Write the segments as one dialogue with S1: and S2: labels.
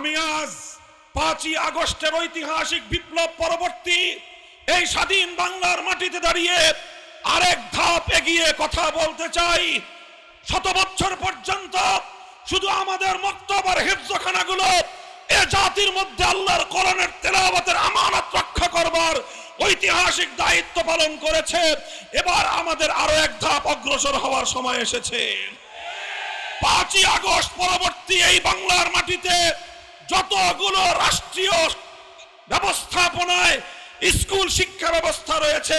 S1: আমি আজ পাঁচই আগস্টের ঐতিহাসিক বিপ্লব পরবর্তী এই স্বাধীন বাংলার মাটিতে দাঁড়িয়ে আরেক ধাপ এগিয়ে কথা বলতে চাই। শত বছর পর্যন্ত শুধু আমাদের মক্তব আর হেফজখানাগুলো এ জাতির মধ্যে আল্লাহর কোরআনের তেলাওয়াতের আমানত রক্ষা করবার ঐতিহাসিক দায়িত্ব পালন করেছে। এবার আমাদের আরও এক ধাপ অগ্রসর হওয়ার সময় এসেছে। পাঁচই আগস্ট পরবর্তী এই বাংলার মাটিতে যতগুলো রাষ্ট্রীয় ব্যবস্থাপনায় স্কুল শিক্ষা ব্যবস্থা রয়েছে,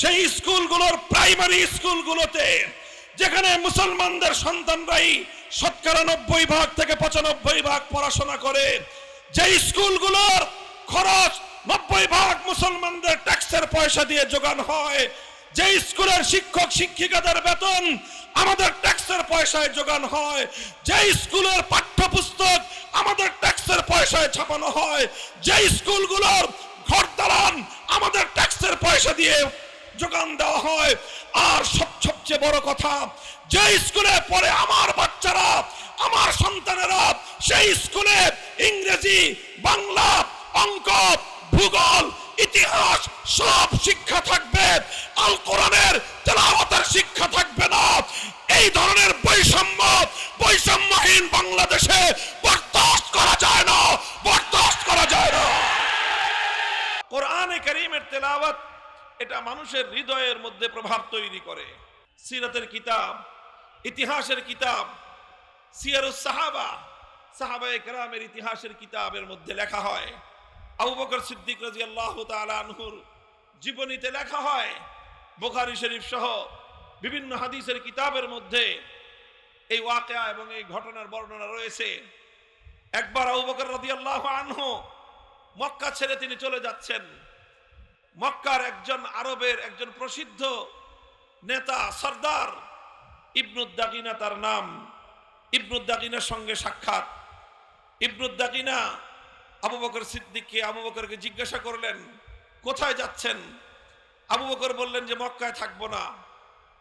S1: সেই স্কুলগুলোর প্রাইমারি স্কুলগুলোতে, যেখানে মুসলমানদের সন্তানরাই শতকরা নব্বই ভাগ থেকে পঁচানব্বই ভাগ পড়াশোনা করে যে স্কুলগুলোর খরচ নব্বই ভাগ মুসলমানদের ট্যাক্সের পয়সা দিয়ে যোগান হয় যে স্কুলের শিক্ষক শিক্ষিকাদের বেতন আমাদের ট্যাক্সের পয়সায় যোগান হয় যে স্কুলের পাঠ্যপুস্তক আমাদের ট্যাক্সের পয়সায় ছাপানো হয়। যে স্কুলগুলোর ঘর দালান আমাদের ট্যাক্সের পয়সা দিয়ে যোগান দেওয়া হয়। আর সব সবচেয়ে বড় কথা যে স্কুলে পড়ে আমার বাচ্চারা, আমার সন্তানেরা, সেই স্কুলে ইংরেজি, বাংলা, অঙ্ক ভূগোল, ইতিহাস, সব শিক্ষা থাকবে। আল কোরআনের তেলাওয়াতের শিক্ষা থাকবে না। এই ধরনের বৈষম্য, বৈষম্যহীন বাংলাদেশে বরদাস্ত করা যায় না, বরদাস্ত করা যায় না। কোরআনে করিমের তেলাওয়াত, এটা মানুষের হৃদয়ের মধ্যে প্রভাব তৈরি করে। সিরাতের কিতাব, ইতিহাসের কিতাব, সিয়ারুস সাহাবা, সাহাবায়ে কেরামের ইতিহাসের কিতাবের মধ্যে লেখা হয়। আবু সিদ্দিক রাদিয়াল্লাহু তাআলা আনহুর জীবনীতে লেখা হয়, বুখারী শরীফ সহ বিভিন্ন হাদিসের কিতাবের মধ্যে এই ওয়াকিয়া এবং এই ঘটনার বর্ণনা রয়েছে। একবার আবু বকর রাদিয়াল্লাহু আনহু মক্কা ছেড়ে তিনি চলে যাচ্ছেন। মক্কার একজন আরবের একজন প্রসিদ্ধ নেতা সর্দার ইবনুদ্দাকিনা তার নাম। ইবনুদ্দাকিনার সঙ্গে সাক্ষাৎ। ইবনুদ্দাকিনা আবু বকর সিদ্দিককে আবু বকরকে জিজ্ঞাসা করলেন, কোথায় যাচ্ছেন? আবু বকর বললেন যে, মক্কায় থাকব না।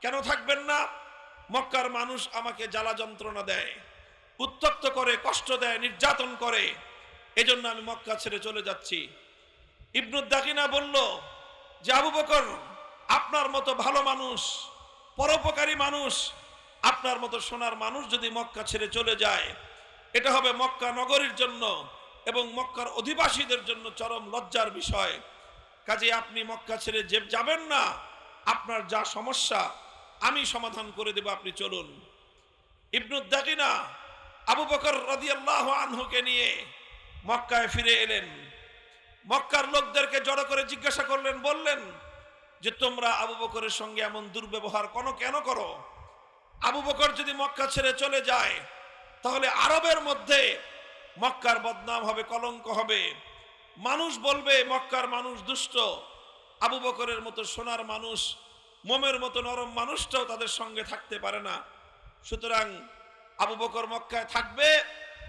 S1: কেন থাকবেন না? মক্কার মানুষ আমাকে জ্বালা যন্ত্রণা দেয় উত্তক্ত করে, কষ্ট দেয়, নির্যাতন করে। এজন্য আমি মক্কা ছেড়ে চলে যাচ্ছি। ইবনুদ্দাকিনা বলল যে, আবু বকর, আপনার মতো ভালো মানুষ, পরোপকারী মানুষ, আপনার মতো সোনার মানুষ যদি মক্কা ছেড়ে চলে যায়, এটা হবে মক্কা নগরীর জন্য এবং মক্কার অধিবাসীদের জন্য চরম লজ্জার বিষয়। কাজে আপনি মক্কা ছেড়ে যে যাবেন না, আপনার যা সমস্যা, আমি সমাধান করে দেব, আপনি চলুন। ইবনুদ্দাকিনা আবু বকর রাদিয়াল্লাহু আনহুকে নিয়ে মক্কায় ফিরে এলেন। মক্কার লোকদেরকে জড়ো করে জিজ্ঞাসা করলেন, বললেন, যে তোমরা আবু বকরের সঙ্গে এমন দুর্ব্যবহার কোনো কেন করো? আবু বকর যদি মক্কা ছেড়ে চলে যায়, তাহলে আরবের মধ্যে মক্কার বদনাম হবে, কলঙ্ক হবে। মানুষ বলবে, মক্কার মানুষ দুষ্ট। আবু বকরের মতো সোনার মানুষ, মোমের মতো নরম মানুষটাও তাদের সঙ্গে থাকতে পারে না। সুতরাং আবু বকর মক্কায় থাকবে,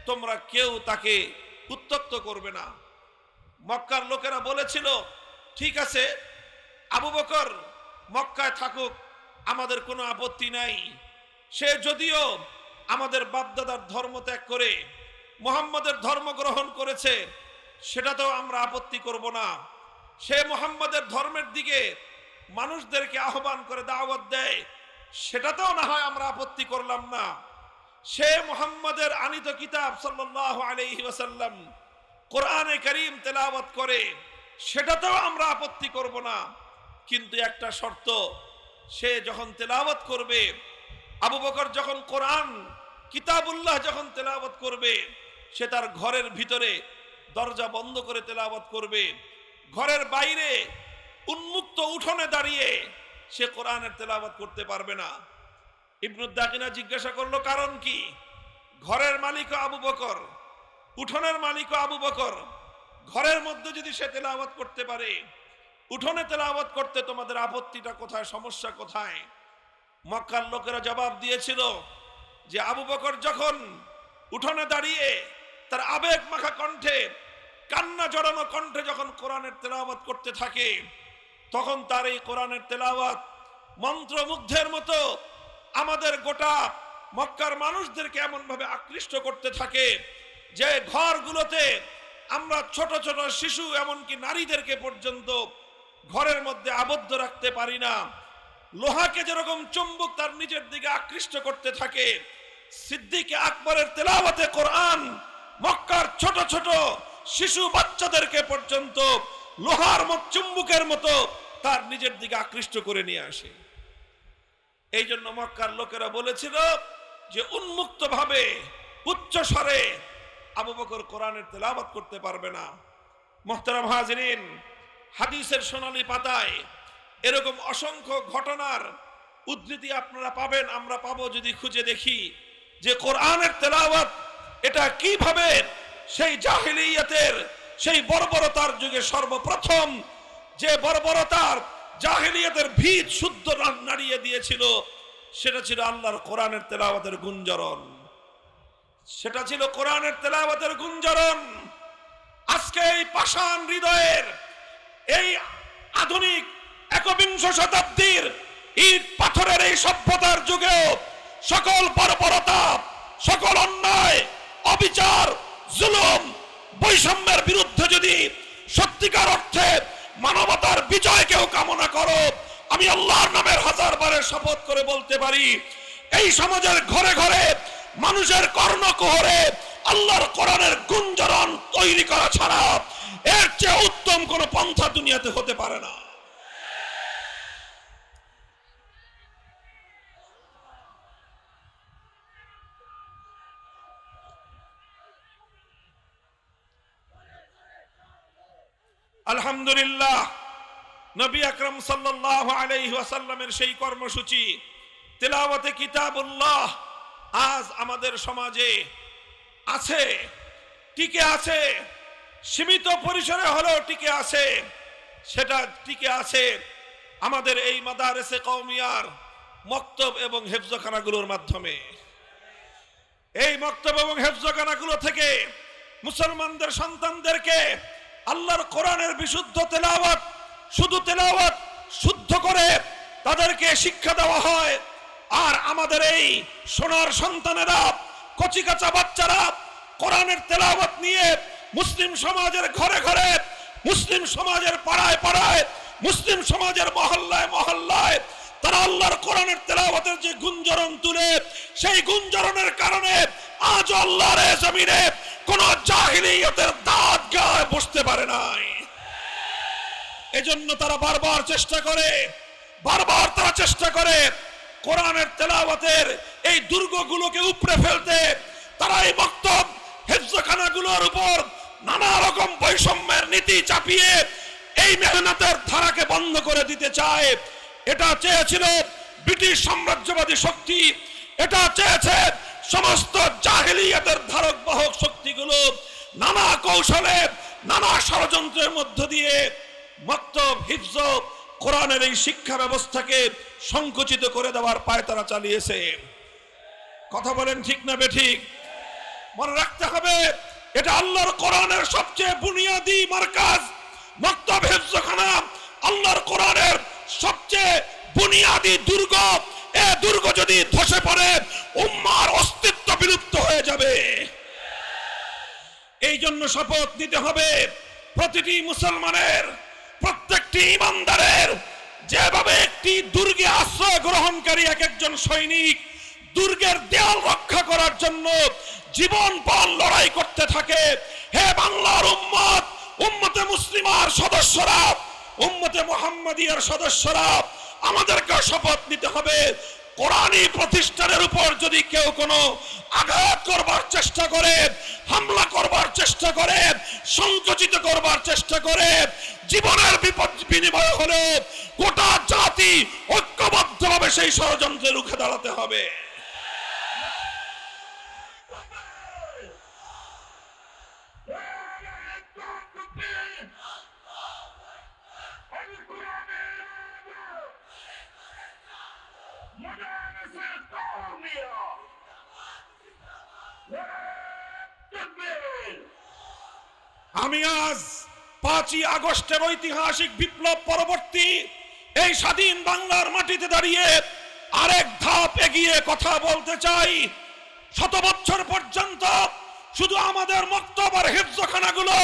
S1: তোমরা কেউ তাকে উত্তক্ত করবে না। মক্কার লোকেরা বলেছিল, ঠিক আছে, আবু বকর মক্কায় থাকুক, আমাদের কোনো আপত্তি নাই। সে যদিও আমাদের বাপদাদার ধর্ম ত্যাগ করে মোহাম্মদের ধর্ম গ্রহণ করেছে, সেটাতেও আমরা আপত্তি করব না। সে মোহাম্মদের ধর্মের দিকে মানুষদেরকে আহ্বান করে, দাওয়াত দেয়, সেটাতেও না হয় আমরা আপত্তি করলাম না। সে মোহাম্মদের আনিত কিতাব সাল্লাল্লাহু আলাইহি ওয়াসাল্লাম কোরআনে করিম তেলাওয়াত করে, সেটাতেও আমরা আপত্তি করব না। কিন্তু একটা শর্ত, সে যখন তেলাওয়াত করবে, আবু বকর যখন কোরআন, কিতাবুল্লাহ যখন তেলাওয়াত করবে সে তার ঘরের ভিতরে দরজা বন্ধ করে তেলাওয়াত করবে। ঘরের বাইরে উন্মুক্ত উঠোনে দাঁড়িয়ে সে কোরআনের তেলাওয়াত করতে পারবে না। ইবনুদ্দাকিনা জিজ্ঞাসা করল, কারণ কি? ঘরের মালিক আবু বকর, উঠোনের মালিক আবু বকর। ঘরের মধ্যে যদি সে তেলাওয়াত করতে পারে, উঠোনে তেলাওয়াত করতে তোমাদের আপত্তিটা কোথায়, সমস্যা কোথায়? মক্কার লোকেরা জবাব দিয়েছিল যে, আবু বকর যখন উঠোনে দাঁড়িয়ে তার আবেগ মাখা কণ্ঠে, কান্না জড়ানো কণ্ঠে যখন কোরআনের তেলাওয়াত করতে থাকে, তখন তার এই কোরআনের তেলাওয়াত মন্ত্রমুগ্ধের মতো আমাদের গোটা মক্কার মানুষদেরকে এমন ভাবে আকৃষ্ট করতে থাকে যে ঘরগুলোতে আমরা ছোট ছোট শিশু এমনকি নারীদেরকে পর্যন্ত ঘরের মধ্যে আবদ্ধ রাখতে পারি না। লোহাকে যেরকম চুম্বক তার নিজের দিকে আকৃষ্ট করতে থাকে, সিদ্দিকে আকবরের তেলাওয়াতে কোরআন মক্কার ছোট ছোট শিশু বাচ্চাদেরকে পর্যন্ত লোহার মত, চুম্বকের মতো তার নিজের দিকে আকৃষ্ট করে নিয়ে আসে। এই জন্য মক্কার লোকেরা বলেছিল যে উন্মুক্ত ভাবে উচ্চ স্বরে আবু বকর কোরআনের তেলাওয়াত করতে পারবে না। মোহতারাম হাজরিন, হাদিসের সোনালী পাতায় এরকম অসংখ্য ঘটনার উদ্ধৃতি আপনারা পাবেন, আমরা পাবো যদি খুঁজে দেখি যে কোরআনের তেলাওয়াত এটা কীভাবে সেই জাহিলিয়াতের, সেই বর্বরতার যুগে সর্বপ্রথম যে বর্বরতার জাহিলিয়াতের ভিত শুদ্ধ নাড়িয়ে দিয়েছিল, সেটা ছিল আল্লাহর কোরআনের তেলাওয়াতের গুঞ্জরণ। সেটা ছিল কোরআনের তেলাওয়াতের গুঞ্জরণ। আজকে এই পাষাণ হৃদয়ের এই আধুনিক একবিংশ শতাব্দীর ইট পাথরের এই সভ্যতার যুগেও সকল বর্বরতা, সকল অন্যায় অবিচার, জুলুম, বৈষম্যের বিরুদ্ধে যদি সত্যিকার অর্থে মানবতার বিজয় কেউ কামনা করো, আমি আল্লাহর নামের হাজার বারের শপথ করে বলতে পারি, এই সমাজের ঘরে ঘরে মানুষের কর্ণকুহরে আল্লাহর কোরআনের গুঞ্জরণ তৈরি করা ছাড়া এর চেয়ে উত্তম কোন পন্থা দুনিয়াতে হতে পারে না। আলহামদুলিল্লাহ, নবী আকরম সাল্লাল্লাহু আলাইহি ওয়াসাল্লামের সেই কর্মসূচি, তেলাওয়াতে কিতাবুল্লাহ, আজ আমাদের সমাজে আছে, টিকে আছে, সীমিত পরিসরে হলেও টিকে আছে, সেটা টিকে আছে আমাদের এই মাদারেসে কওমিয়ার মক্তব এবং হেফজখানাগুলোর মাধ্যমে। এই মক্তব এবং হেফজখানাগুলো থেকে মুসলমানদের সন্তানদেরকে আল্লাহর কোরআনের বিশুদ্ধ তেলাওয়াত, শুধু তেলাওয়াত শুদ্ধ করে তাদেরকে শিক্ষা দেওয়া হয়। আর আমাদের এই সোনার সন্তানেরা, কচিকাচা বাচ্চারা কোরআনের তেলাওয়াত নিয়ে মুসলিম সমাজের ঘরে ঘরে, মুসলিম সমাজের পাড়ায় পাড়ায়, মুসলিম সমাজের মহল্লায় মহল্লায় তারা আল্লাহর কোরআনের তেলাওয়াতের যে গুঞ্জরণ তুলে, সেই গুঞ্জরণের কারণে আজ আল্লাহর জমিনে কোন জাহিলিয়তের দাঁত গায়ে বসতে পারে নাই। এজন্য তারা বারবার চেষ্টা করে, বারবার তারা চেষ্টা করে কোরআনের তেলাওয়াতের এই দুর্গগুলোকে উপড়ে ফেলতে। তারা এই বক্তব্য হেফজখানাগুলোর উপর নানা রকম বৈষম্যের নীতি চাপিয়ে এই মেহনতের ধারাকে বন্ধ করে দিতে চায়। এটা চেয়েছিল ব্রিটিশ সাম্রাজ্যবাদী শক্তি, এটা চেয়েছে সমস্ত জাহেলিয়াতের ধারক বাহক শক্তিগুলো নানা কৌশলে, নানা ষড়যন্ত্রের মধ্য দিয়ে মক্তব, হিফজ, কোরআনের এই শিক্ষা ব্যবস্থাকে সংকুচিত করে দেওয়ার পায় তারা চালিয়েছে। কথা বলেন ঠিক না বেঠিক? মনে রাখতে হবে, এটা আল্লাহর কোরআনের সবচেয়ে বুনিয়াদি মার্কাজ। মক্তব, হেফজখানা আল্লাহর কোরআনের সবচেয়ে বুনিয়াদি দুর্গ, এ দুর্গ যদি ধসে পড়ে, উম্মার অস্তিত্ব বিলুপ্ত হয়ে যাবে। এই জন্য শপথ নিতে হবে প্রতিটি মুসলমানের, প্রত্যেকটি ইমানদারের, যেভাবে একটি দুর্গে আশ্রয় গ্রহণকারী এক একজন সৈনিক দুর্গের দেয়াল রক্ষা করার জন্য জীবন পাল লড়াই করতে থাকে, হে বাংলার উম্মত উম্মতে মুসলিমার সদস্যরা উম্মতে মোহাম্মদিয়ার সদস্যরা আমাদেরকে শপথ নিতে হবে। কোরআনী প্রতিষ্ঠানের উপর যদি কেউ কোনো আঘাত করবার চেষ্টা করে, হামলা করবার চেষ্টা করে, সংকুচিত করবার চেষ্টা করে, জীবনের বিপদ বিনিময় হলে গোটা জাতি ঐক্যবদ্ধভাবে সেই ষড়যন্ত্রে রুখে দাঁড়াতে হবে। আমি আজ পাঁচই আগস্টের ঐতিহাসিক বিপ্লব পরবর্তী এই স্বাধীন বাংলার মাটিতে দাঁড়িয়ে আরেক ধাপ এগিয়ে কথা বলতে চাই। শত বছর পর্যন্ত শুধু আমাদের মক্তবার হেফজখানাগুলো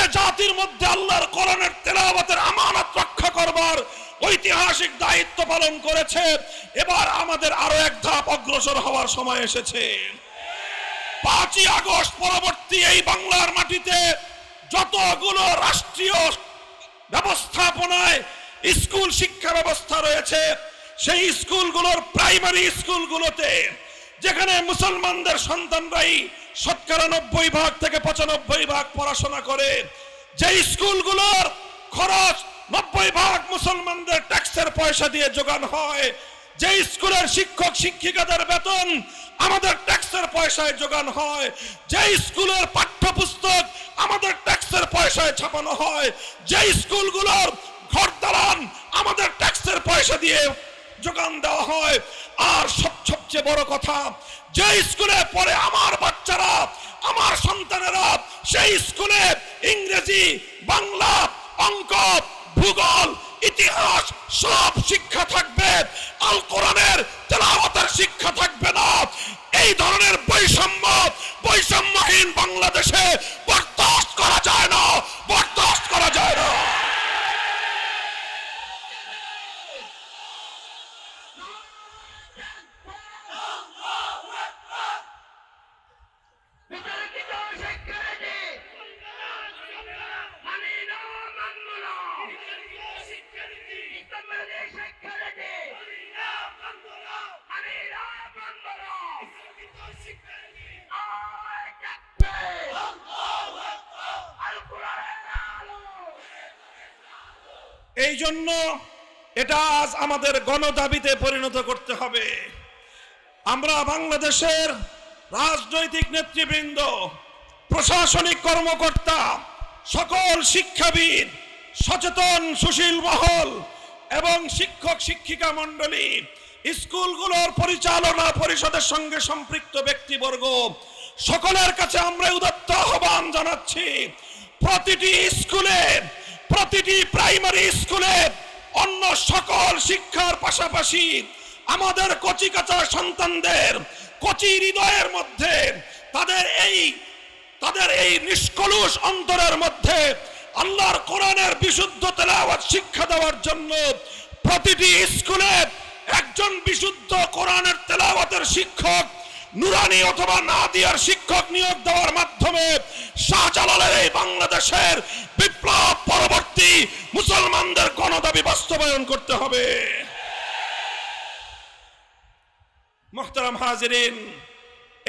S1: এ জাতির মধ্যে আল্লাহর কোরআনের তেলাওয়াতের আমানত রক্ষা করবার ঐতিহাসিক দায়িত্ব পালন করেছে। এবার আমাদের আরও এক ধাপ অগ্রসর হওয়ার সময় এসেছে। পাঁচই আগস্ট পরবর্তী এই বাংলার মাটিতে যতগুলো রাষ্ট্রীয় ব্যবস্থাপনায় স্কুল শিক্ষা ব্যবস্থা রয়েছে, সেই স্কুলগুলোর প্রাইমারি স্কুলগুলোতে, যেখানে মুসলমানদের সন্তানরাই শতকরা নব্বই ভাগ থেকে পঁচানব্বই ভাগ পড়াশোনা করে যে স্কুলগুলোর খরচ নব্বই ভাগ মুসলমানদের ট্যাক্সের পয়সা দিয়ে যোগান হয় যে স্কুলের শিক্ষক, শিক্ষিকাদের বেতন আমাদের ট্যাক্সের পয়সায় যোগান হয়, যে স্কুলের পাঠ্যপুস্তক আমাদের ট্যাক্সের পয়সায় ছাপানো হয়, যে স্কুলগুলোর ঘর দালান আমাদের ট্যাক্সের পয়সা দিয়ে যোগান দেওয়া হয়। আর সব, সবচেয়ে বড় কথা, যে স্কুলে পড়ে আমার বাচ্চারা, আমার সন্তানেরা, সেই স্কুলে ইংরেজি, বাংলা, অঙ্ক ভূগোল, ইতিহাস, সব শিক্ষা থাকবে। আল কোরআনের তেলাওয়াতের শিক্ষা থাকবে না। এই ধরনের বৈষম্য, বৈষম্যহীন বাংলাদেশে বরদাস্ত এই জন্য এটা আজ আমাদের গণদাবিতে পরিণত করতে হবে। আমরা বাংলাদেশের রাজনৈতিক নেতৃবৃন্দ, প্রশাসনিক কর্মকর্তা, সকল শিক্ষাবিদ, সচেতন, সুশীল, মহল এবং শিক্ষক, শিক্ষিকা মণ্ডলী, স্কুলগুলোর পরিচালনা পরিষদের সঙ্গে সম্পৃক্ত ব্যক্তিবর্গ, সকলের কাছে আমরা উদত্ত আহ্বান জানাচ্ছি। প্রতিটি স্কুলে প্রতিটি প্রাইমারি স্কুলে অন্য সকল শিক্ষার পাশাপাশি আমাদের কচি কাঁচা সন্তানদের কচি হৃদয়ের মধ্যে তাদের এই তাদের এই নিষ্কলুষ অন্তরের মধ্যে আল্লাহর কোরআনের বিশুদ্ধ তেলাওয়াত শিক্ষা দেওয়ার জন্য প্রতিটি স্কুলে একজন বিশুদ্ধ কোরআনের তেলাওয়াতের শিক্ষক নুরানি অথবা নাদিয়ার শিক্ষক নিয়োগ দেওয়ার মাধ্যমে শাহজালালের এই বাংলাদেশের বিপ্লব পরবর্তী মুসলমানদের গণদাবি বাস্তবায়ন করতে হবে। মোহতারাম হাজিরিন,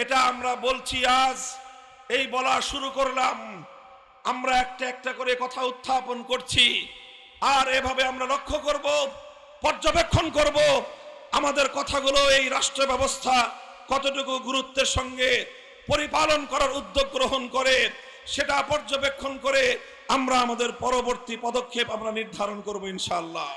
S1: এটা আমরা বলছি আজ, এই বলা শুরু করলাম। আমরা একটা একটা করে কথা উত্থাপন করছি। আর এভাবে আমরা লক্ষ্য করব, পর্যবেক্ষণ করব। আমাদের কথাগুলো এই রাষ্ট্র ব্যবস্থা কতটুকু গুরুত্বের সঙ্গে পরিপালন করার উদ্যোগ গ্রহণ করে সেটা পর্যবেক্ষণ করে আমরা আমাদের পরবর্তী পদক্ষেপ আমরা নির্ধারণ করব ইনশাআল্লাহ।